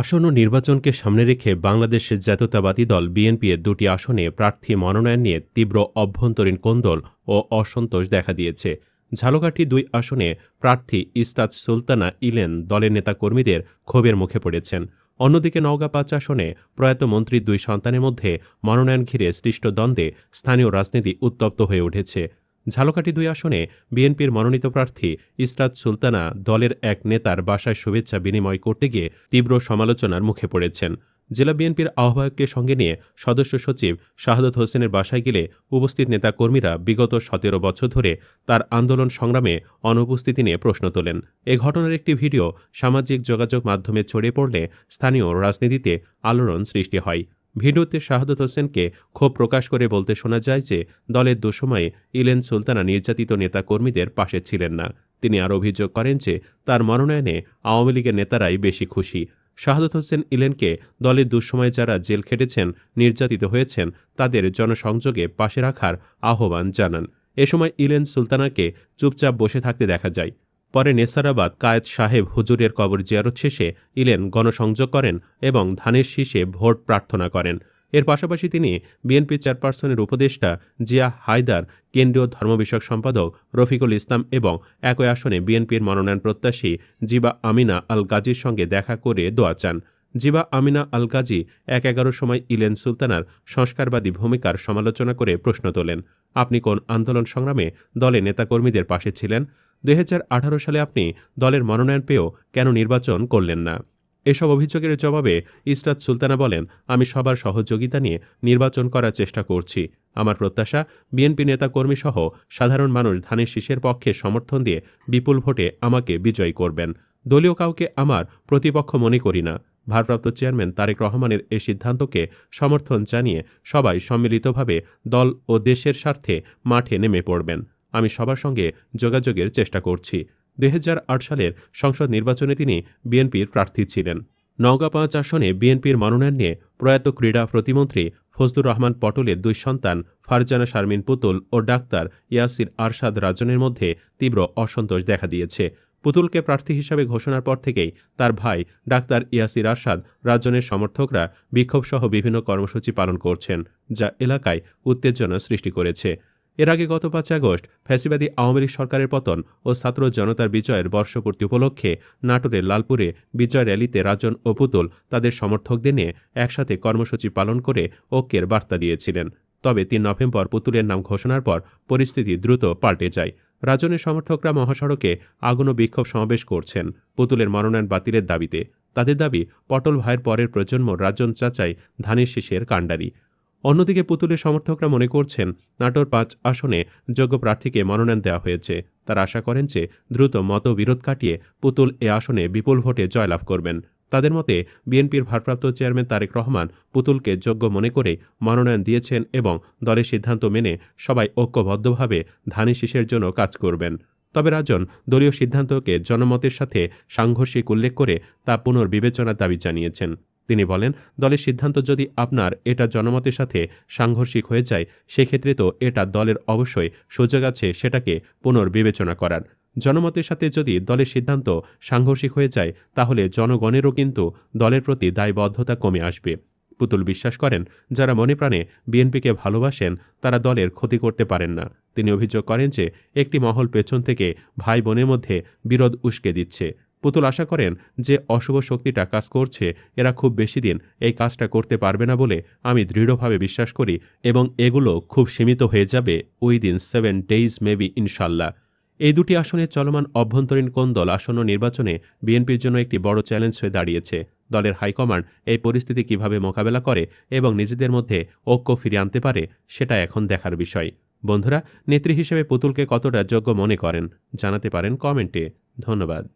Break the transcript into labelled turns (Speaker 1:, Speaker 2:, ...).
Speaker 1: আসন্ন নির্বাচনকে সামনে রেখে বাংলাদেশের জাতীয়তাবাদী দল বিএনপি এর দুটি আসনে প্রার্থী মনোনয়ন নিয়ে তীব্র অভ্যন্তরীণ কোন্দল ও অসন্তোষ দেখা দিয়েছে। ঝালকাঠি দুই আসনে প্রার্থী ইস্তাদ সুলতানা ইলেন দলের নেতাকর্মীদের ক্ষোভের মুখে পড়েছেন। অন্যদিকে নওগাঁ পাঁচ আসনে প্রয়াত মন্ত্রীর দুই সন্তানের মধ্যে মনোনয়ন ঘিরে সৃষ্ট দ্বন্দ্বে স্থানীয় রাজনীতি উত্তপ্ত হয়ে উঠেছে। ঝালকাঠি দুই আসনে বিএনপির মনোনীত প্রার্থী ইসরাত সুলতানা দলের এক নেতার বাসায় শুভেচ্ছা বিনিময় করতে গিয়ে তীব্র সমালোচনার মুখে পড়েছেন। জেলা বিএনপির আহ্বায়ককে সঙ্গে নিয়ে সদস্য সচিব শাহাদত হোসেনের বাসায় গেলে উপস্থিত নেতাকর্মীরা বিগত সতেরো বছর ধরে তার আন্দোলন সংগ্রামে অনুপস্থিতি নিয়ে প্রশ্ন তোলেন। এ ঘটনার একটি ভিডিও সামাজিক যোগাযোগ মাধ্যমে ছড়িয়ে পড়লে স্থানীয় রাজনীতিতে আলোড়ন সৃষ্টি হয়। ভিডিওতে শাহাদত হোসেনকে ক্ষোভ প্রকাশ করে বলতে শোনা যায় যে, দলের দুসময়ে ইলেন সুলতানা নির্যাতিত নেতাকর্মীদের পাশে ছিলেন না। তিনি আরও অভিযোগ করেন যে, তার মনোনয়নে আওয়ামী লীগের নেতারাই বেশি খুশি। শাহাদত হোসেন ইলেনকে দলের দুঃসময়ে যারা জেল খেটেছেন, নির্যাতিত হয়েছেন, তাদের জনসংযোগে পাশে রাখার আহ্বান জানান। এ সময় ইলেন সুলতানাকে চুপচাপ বসে থাকতে দেখা যায়। পরে নেসারাবাদ কায়েদ সাহেব হুজুরের কবর জিয়ারত শেষে ইলেন গণসংযোগ করেন এবং ধানের শীষে ভোট প্রার্থনা করেন। এর পাশাপাশি তিনি বিএনপি চেয়ারপারসনের উপদেষ্টা জিয়া হায়দার, কেন্দ্রীয় ধর্ম বিষয়ক সম্পাদক রফিকুল ইসলাম এবং একই আসনে বিএনপির মনোনয়ন প্রত্যাশী জিবা আমিনা আল গাজীর সঙ্গে দেখা করে দোয়া চান। জিবা আমিনা আল গাজী এক এগারো সময় ইলেন সুলতানার সংস্কারবাদী ভূমিকার সমালোচনা করে প্রশ্ন তোলেন, আপনি কোন আন্দোলন সংগ্রামে দলে নেতাকর্মীদের পাশে ছিলেন? দুই হাজার আঠারো সালে আপনি দলের মনোনয়ন পেয়েও কেন নির্বাচন করলেন না? এসব অভিযোগের জবাবে ইসরাত সুলতানা বলেন, আমি সবার সহযোগিতা নিয়ে নির্বাচন করার চেষ্টা করছি। আমার প্রত্যাশা, বিএনপি নেতাকর্মী সহ সাধারণ মানুষ ধানের শীষের পক্ষে সমর্থন দিয়ে বিপুল ভোটে আমাকে বিজয়ী করবেন। দলীয় কাউকে আমার প্রতিপক্ষ মনে করি না। ভারপ্রাপ্ত চেয়ারম্যান তারেক রহমানের এই সিদ্ধান্তকে সমর্থন জানিয়ে সবাই সম্মিলিতভাবে দল ও দেশের স্বার্থে মাঠে নেমে পড়বেন। আমি সবার সঙ্গে যোগাযোগের চেষ্টা করছি। দুই হাজার আট সালের সংসদ নির্বাচনে তিনি বিএনপির প্রার্থী ছিলেন। নওগাঁ পাঁচ আসনে বিএনপির মনোনয়ন নিয়ে প্রয়াত ক্রীড়া প্রতিমন্ত্রী ফজলুর রহমান পটলের দুই সন্তান ফারজানা শারমিন পুতুল ও ডাক্তার ইয়াসির আরশাদ রাজনের মধ্যে তীব্র অসন্তোষ দেখা দিয়েছে। পুতুলকে প্রার্থী হিসাবে ঘোষণার পর থেকেই তার ভাই ডাক্তার ইয়াসির আরশাদ রাজনের সমর্থকরা বিক্ষোভসহ বিভিন্ন কর্মসূচি পালন করছেন, যা এলাকায় উত্তেজনা সৃষ্টি করেছে। এর আগে গত পাঁচ আগস্ট ফ্যাসিবাদী আওয়ামী লীগ সরকারের পতন ও ছাত্র জনতার বিজয়ের বর্ষপূর্তি উপলক্ষে নাটোরের লালপুরে বিজয় র্যালিতে রাজন ও পুতুল তাদের সমর্থকদের নিয়ে একসাথে কর্মসূচি পালন করে ঐক্যের বার্তা দিয়েছিলেন। তবে তিন নভেম্বর পুতুলের নাম ঘোষণার পর পরিস্থিতি দ্রুত পাল্টে যায়। রাজনের সমর্থকরা মহাসড়কে আগুন ও বিক্ষোভ সমাবেশ করছেন পুতুলের মনোনয়ন বাতিলের দাবিতে। তাদের দাবি, পটল ভাইয়ের পরের প্রজন্ম রাজন চাচাই ধানের শীষের কাণ্ডারি। অন্যদিকে পুতুলের সমর্থকরা মনে করছেন, নাটোর পাঁচ আসনে যোগ্য প্রার্থীকে মনোনয়ন দেওয়া হয়েছে। তারা আশা করেন যে দ্রুত মতবিরোধ কাটিয়ে পুতুল এ আসনে বিপুল ভোটে জয়লাভ করবেন। তাদের মতে, বিএনপির ভারপ্রাপ্ত চেয়ারম্যান তারেক রহমান পুতুলকে যোগ্য মনে করে মনোনয়ন দিয়েছেন এবং দলের সিদ্ধান্ত মেনে সবাই ঐক্যবদ্ধভাবে ধানি শীষের জন্য কাজ করবেন। তবে রাজন, দলীয় সিদ্ধান্তকে জনমতের সাথে সাংঘর্ষিক উল্লেখ করে তা পুনর্বিবেচনার দাবি জানিয়েছেন। তিনি বলেন, দলের সিদ্ধান্ত যদি আপনার এটা জনমতের সাথে সাংঘর্ষিক হয়ে যায়, সেক্ষেত্রে তো এটা দলের অবশ্যই সুযোগ আছে সেটাকে পুনর্বিবেচনা করার। জনমতের সাথে যদি দলের সিদ্ধান্ত সাংঘর্ষিক হয়ে যায়, তাহলে জনগণেরও কিন্তু দলের প্রতি দায়বদ্ধতা কমে আসবে। পুতুল বিশ্বাস করেন, যারা মনে প্রাণে বিএনপিকে ভালোবাসেন, তারা দলের ক্ষতি করতে পারেন না। তিনি অভিযোগ করেন যে, একটি মহল পেছন থেকে ভাই বোনের মধ্যে বিরোধ উস্কে দিচ্ছে। পুতুল আশা করেন যে অশুভ শক্তিটা কাজ করছে, এরা খুব বেশি দিন এই কাজটা করতে পারবে না বলে আমি দৃঢ়ভাবে বিশ্বাস করি এবং এগুলো খুব সীমিত হয়ে যাবে উইদিন সেভেন ডেইজ মেবি ইনশাল্লাহ। এই দুটি আসনে চলমান অভ্যন্তরীণ কোন দল আসন্ন নির্বাচনে বিএনপির জন্য একটি বড় চ্যালেঞ্জ হয়ে দাঁড়িয়েছে? দলের হাইকমান্ড এই পরিস্থিতি কীভাবে মোকাবেলা করে এবং নিজেদের মধ্যে ঐক্য ফিরিয়ে আনতে পারে, সেটা এখন দেখার বিষয়। বন্ধুরা, নেত্রী হিসেবে পুতুলকে কতটা যোগ্য মনে করেন? জানাতে পারেন কমেন্টে। ধন্যবাদ।